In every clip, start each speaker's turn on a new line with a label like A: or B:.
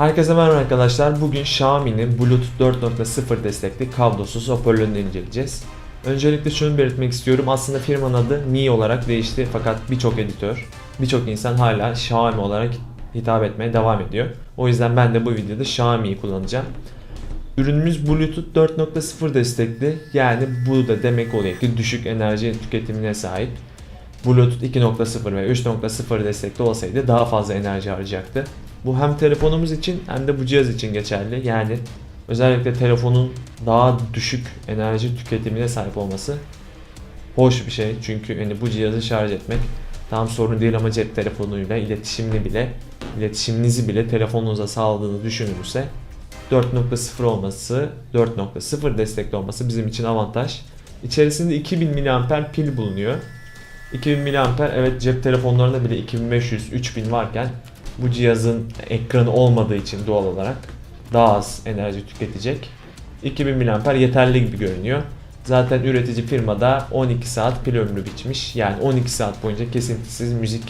A: Herkese merhaba arkadaşlar. Bugün Xiaomi'nin Bluetooth 4.0 destekli kablosuz hoparlörünü inceleyeceğiz. Öncelikle şunu belirtmek istiyorum. Aslında firmanın adı Mi olarak değişti fakat birçok editör, birçok insan hala Xiaomi olarak hitap etmeye devam ediyor. O yüzden ben de bu videoda Xiaomi'yi kullanacağım. Ürünümüz Bluetooth 4.0 destekli. Yani bu da demek oluyor ki düşük enerji tüketimine sahip. Bluetooth 2.0 ve 3.0 destekli olsaydı daha fazla enerji harcayacaktı. Bu hem telefonumuz için hem de bu cihaz için geçerli. Yani özellikle telefonun daha düşük enerji tüketimine sahip olması hoş bir şey. Çünkü hani bu cihazı şarj etmek tam sorun değil ama cep telefonuyla iletişimini bile iletişiminizi bile telefonunuza sağladığını düşünülürse 4.0 olması, 4.0 destekli olması bizim için avantaj. İçerisinde 2000 mAh pil bulunuyor. 2000 mAh evet cep telefonlarında bile 2500-3000 varken bu cihazın ekranı olmadığı için doğal olarak daha az enerji tüketecek. 2000 mAh yeterli gibi görünüyor. Zaten üretici firmada 12 saat pil ömrü biçmiş. Yani 12 saat boyunca kesintisiz müzik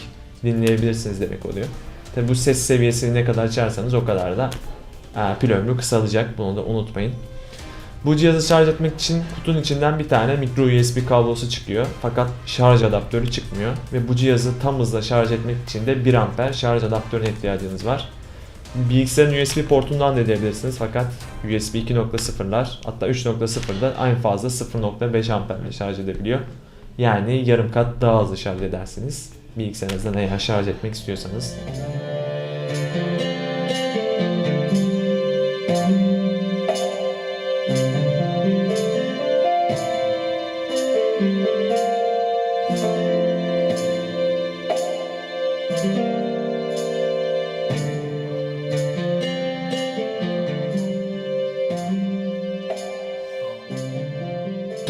A: dinleyebilirsiniz demek oluyor. Tabi bu ses seviyesini ne kadar açarsanız o kadar da e, pil ömrü kısalacak. Bunu da unutmayın. Bu cihazı şarj etmek için kutunun içinden bir tane micro USB kablosu çıkıyor. Fakat şarj adaptörü çıkmıyor. Ve bu cihazı tam hızla şarj etmek için de 1 amper şarj adaptörüne ihtiyacınız var. Bilgisayarın USB portundan da edebilirsiniz fakat USB 2.0'lar hatta 3.0'da aynı fazla 0.5 amperle şarj edebiliyor. Yani yarım kat daha hızlı şarj edersiniz. Bilgisayarınızdan eğer şarj etmek istiyorsanız.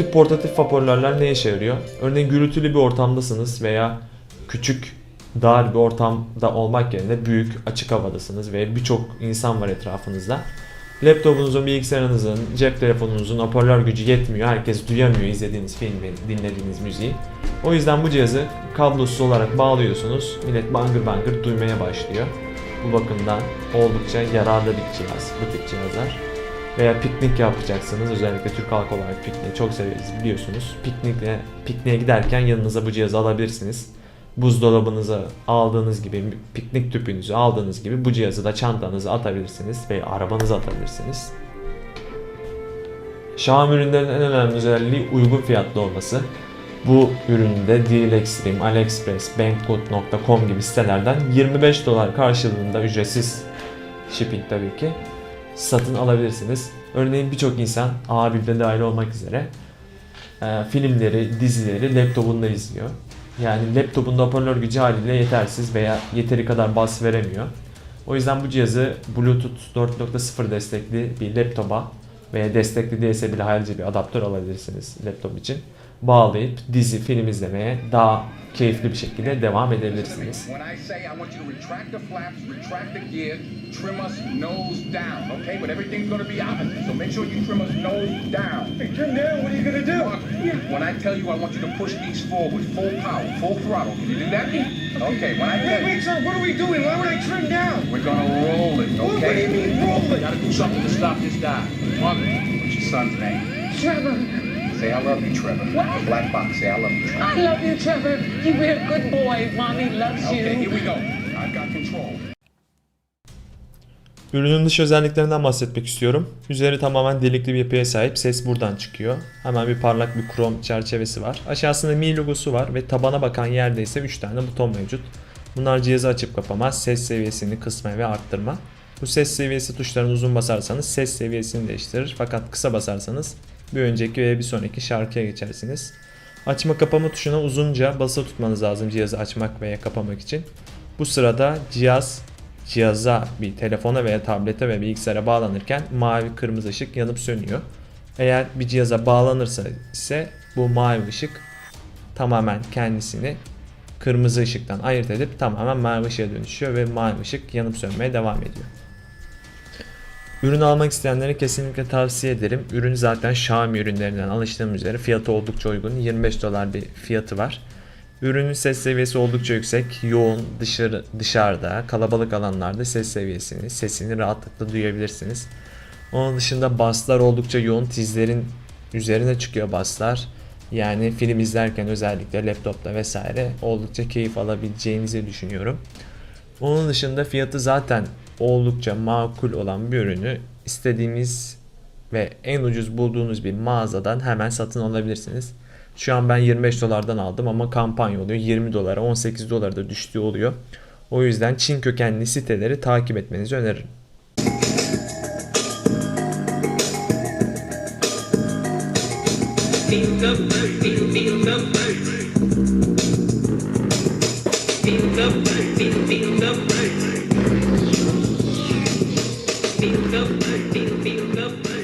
A: Tip portatif hoparlörler ne işe yarıyor? Örneğin gürültülü bir ortamdasınız veya küçük dar bir ortamda olmak yerine büyük açık havadasınız ve birçok insan var etrafınızda. Laptopunuzun, bilgisayarınızın, cep telefonunuzun hoparlör gücü yetmiyor. Herkes duyamıyor izlediğiniz filmi, dinlediğiniz müziği. O yüzden bu cihazı kablosuz olarak bağlıyorsunuz. Millet bangır bangır duymaya başlıyor. Bu bakımdan oldukça yararlı bir cihaz bu tip cihazlar veya piknik yapacaksınız. Özellikle Türk halkı olarak pikniği çok severiz biliyorsunuz. Piknikle, pikniğe giderken yanınıza bu cihazı alabilirsiniz. Buzdolabınıza aldığınız gibi, piknik tüpünüzü aldığınız gibi bu cihazı da çantanıza atabilirsiniz veya arabanıza atabilirsiniz. Xiaomi ürünlerinin en önemli özelliği uygun fiyatlı olması. Bu üründe Deal Extreme, AliExpress, Banggood.com gibi sitelerden 25 dolar karşılığında ücretsiz shipping tabii ki satın alabilirsiniz. Örneğin birçok insan abim de dahil olmak üzere e, filmleri, dizileri laptopunda izliyor. Yani laptopunda hoparlör gücü haliyle yetersiz veya yeteri kadar bas veremiyor. O yüzden bu cihazı Bluetooth 4.0 destekli bir laptopa veya destekli değilse bile hayalci bir adaptör alabilirsiniz laptop için. Bağlayıp dizi, film izlemeye daha keyifli bir şekilde devam edebilirsiniz.
B: Okay? When I tell you
C: sir, what are we doing? Why would I trim down?
B: we're gonna roll it, okay?
C: what do you mean roll it?
B: gotta do something to stop this guy. What's your son's name?
D: Trevor,
B: Say I love you, Trevor. The black box, say I love you, Trevor.
D: I love you, Trevor. You were a good boy. Mommy loves
B: Okay, here
D: you.
B: we go. I've got control.
A: Ürünün dış özelliklerinden bahsetmek istiyorum. Üzeri tamamen delikli bir yapıya sahip. Ses buradan çıkıyor. Hemen bir parlak bir krom çerçevesi var. Aşağısında Mi logosu var ve tabana bakan yerde ise 3 tane buton mevcut. Bunlar cihazı açıp kapama, ses seviyesini kısma ve arttırma. Bu ses seviyesi tuşlarını uzun basarsanız ses seviyesini değiştirir. Fakat kısa basarsanız bir önceki ve bir sonraki şarkıya geçersiniz. Açma kapama tuşuna uzunca basılı tutmanız lazım cihazı açmak veya kapamak için. Bu sırada cihaz cihaza bir telefona veya tablete ve bilgisayara bağlanırken mavi kırmızı ışık yanıp sönüyor. Eğer bir cihaza bağlanırsa ise bu mavi ışık tamamen kendisini kırmızı ışıktan ayırt edip tamamen mavi ışığa dönüşüyor ve mavi ışık yanıp sönmeye devam ediyor. Ürün almak isteyenlere kesinlikle tavsiye ederim. Ürün zaten Xiaomi ürünlerinden alıştığım üzere fiyatı oldukça uygun. 25 dolar bir fiyatı var. Ürünün ses seviyesi oldukça yüksek. Yoğun, dışarı, dışarıda, kalabalık alanlarda ses seviyesini, sesini rahatlıkla duyabilirsiniz. Onun dışında basslar oldukça yoğun. Tizlerin üzerine çıkıyor basslar. Yani film izlerken özellikle laptopta vesaire oldukça keyif alabileceğinizi düşünüyorum. Onun dışında fiyatı zaten oldukça makul olan bir ürünü istediğimiz ve en ucuz bulduğunuz bir mağazadan hemen satın alabilirsiniz. Şu an ben 25 dolardan aldım ama kampanya oluyor 20 dolara 18 dolara da düştüğü oluyor. O yüzden Çin kökenli siteleri takip etmenizi öneririm.
E: Feel up, feel, feel up.